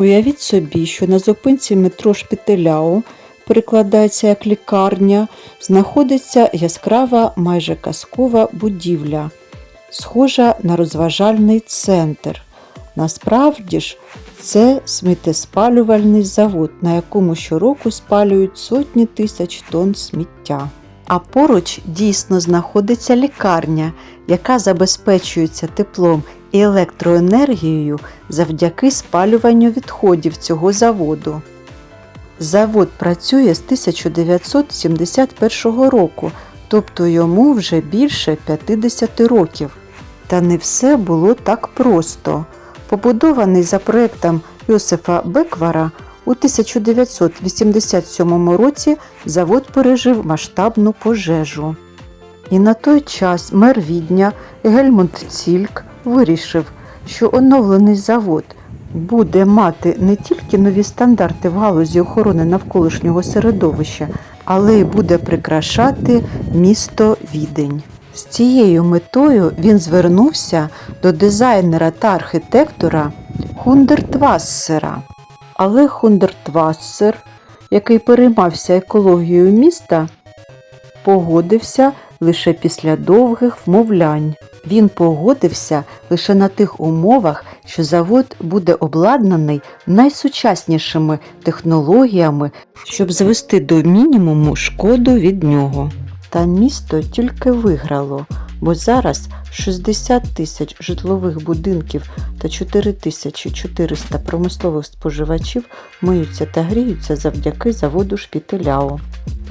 Уявіть собі, що на зупинці метро Шпітеляу, перекладається як лікарня, знаходиться яскрава, майже казкова будівля, схожа на розважальний центр. Насправді ж, це сміттєспалювальний завод, на якому щороку спалюють сотні тисяч тонн сміття. А поруч дійсно знаходиться лікарня, яка забезпечується теплом і електроенергією завдяки спалюванню відходів цього заводу. Завод працює з 1971 року, тобто йому вже більше 50 років. Та не все було так просто. Побудований за проектом Йосифа Беквара у 1987 році завод пережив масштабну пожежу. І на той час мер Відня Гельмунд Цільк вирішив, що оновлений завод буде мати не тільки нові стандарти в галузі охорони навколишнього середовища, але й буде прикрашати місто Відень. З цією метою він звернувся до дизайнера та архітектора Хундертвассера. Але Хундертвассер, який переймався екологією міста, погодився лише після довгих вмовлянь. Він погодився лише на тих умовах, що завод буде обладнаний найсучаснішими технологіями, щоб звести до мінімуму шкоду від нього. Та місто тільки виграло, бо зараз 60 тисяч житлових будинків та 4400 промислових споживачів миються та гріються завдяки заводу Шпітеляо.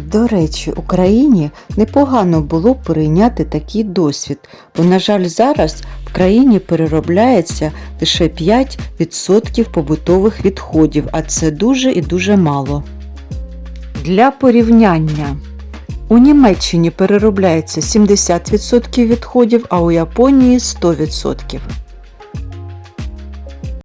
До речі, Україні непогано було б перейняти такий досвід, бо, на жаль, зараз в країні переробляється лише 5% побутових відходів, а це дуже і дуже мало. Для порівняння. У Німеччині переробляється 70% відходів, а у Японії 100%.